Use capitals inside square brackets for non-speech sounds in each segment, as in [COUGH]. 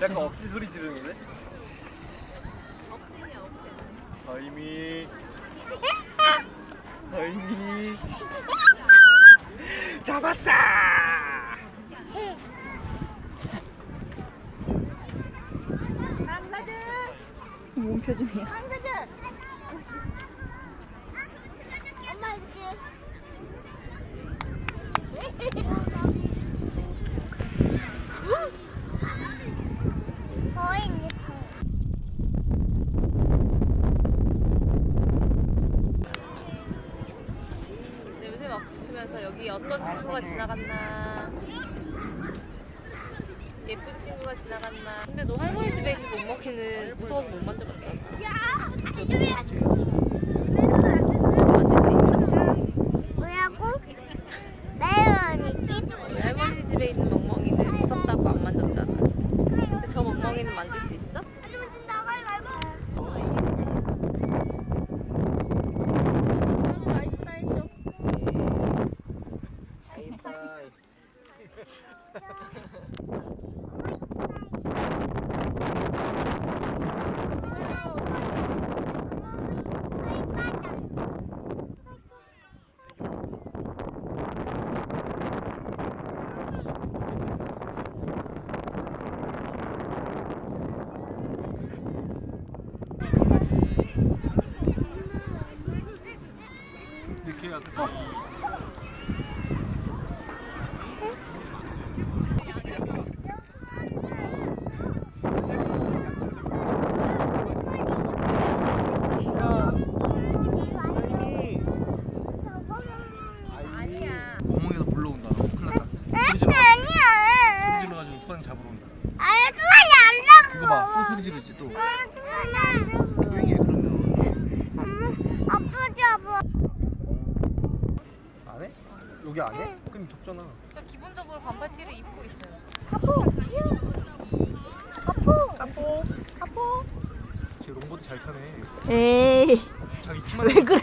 약간 억지 소리 지르는데? 하이미 하이미 잡았다 뭔 표정이야? 엄마 이렇게. 거의 이제 냄새 막 붙으면서 여기 어떤 친구가 지나갔나. 예쁜 친구가 지나갔나. 근데 너 할머니 집에 있는 멍멍이는 무서워서 못 만져봤잖아. 여기 만질 수 있어? 뭐라고? 메론이지? 할머니 집에 있는 멍멍이는 무섭다고 안 만졌잖아. 근데 저 멍멍이는 만질 수 있어? 하이파이. 이렇게 해야 돼 아니야. 멍멍이에서 물러온다 큰일 났다 소리 질러 아니야. 소리 질러가지고 수환이 잡으러 온다 아니, 수환이 안 이거 잡어. 봐또 소리 지르지 또 수환이 조용히 해 그러면 엄마, 아빠 잡아. 안 해? 여기 안 해? 그럼 덥잖아 그러니까 기본적으로 반팔 티를 입고 있어요. 쟤 롱보드 잘 타네 에이 자기 키만 왜 그래?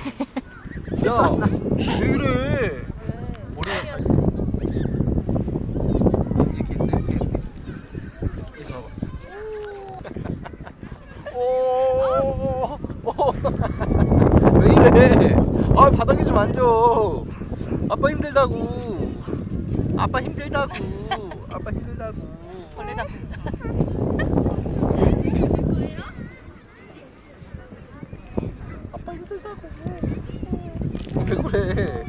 야왜 그래 머리 왜? 이렇게 있어 이렇게 이렇게 봐봐 오, 왜? [LAUGHS] 아 바닥에 좀 앉아. 아빠 힘들다고. 아빠 힘들다고. 아빠 힘들다고. 벌레 잡는다. 아빠 힘들다고. 어, 왜 그래?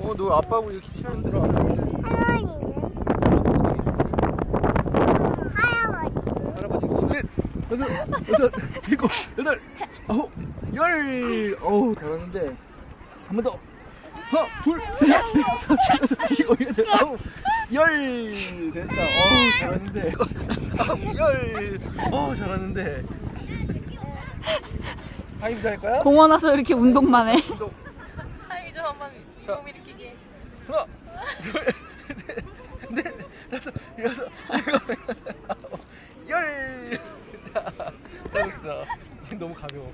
어, 너 아빠하고 이렇게 치면 힘들어. 할머니는? 할아버지. 할아버지 셋, 여섯, 여섯, 일곱, 여덟, 아홉, 열. 어우 잘하는데 한 번 더. 하나, 둘, 셋, 넷, 다섯, 여섯, 일곱, 여덟, 아홉, 열. 됐다. 어우 잘하는데. 아홉, [LAUGHS] 열. 어우 잘하는데. 하이브 할 거야? 공원 와서 이렇게 운동만 해. 운동. 하이 좀 한번 몸 일으키게. 하나, 둘, 셋, 넷, 다섯, 여섯, 일곱, 여덟, 아홉, 열. 됐다. 잘했어. 너무 가벼워.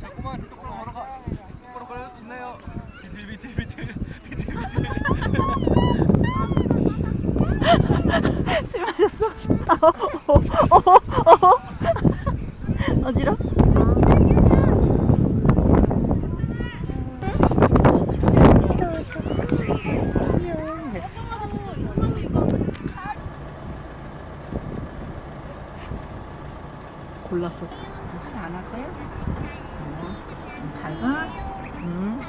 자꾸만 똑바로 걸어가. 똑바로 걸을 수 있나요? 비틀 비틀 비틀 비틀 비틀. [LAUGHS] 술 마셨어? 어, 어, 어, 어. [LAUGHS] 어지러? 골랐어. 안 할까요? 잘 가? 응.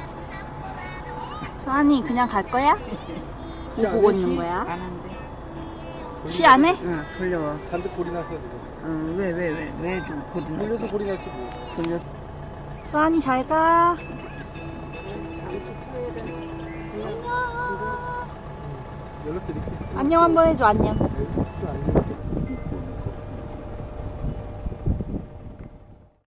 수환이 그냥 갈 거야? [LAUGHS] 뭐 보고 있는 거야? 시안 해? 응, 졸려. 잔뜩 골이 났어 지금. 응, 왜, 왜, 왜, 왜좀 고든 졸려서 골이 났지 뭐. 졸려. 수환이 잘 가. 연락드릴게. 안녕 한번 해줘 안녕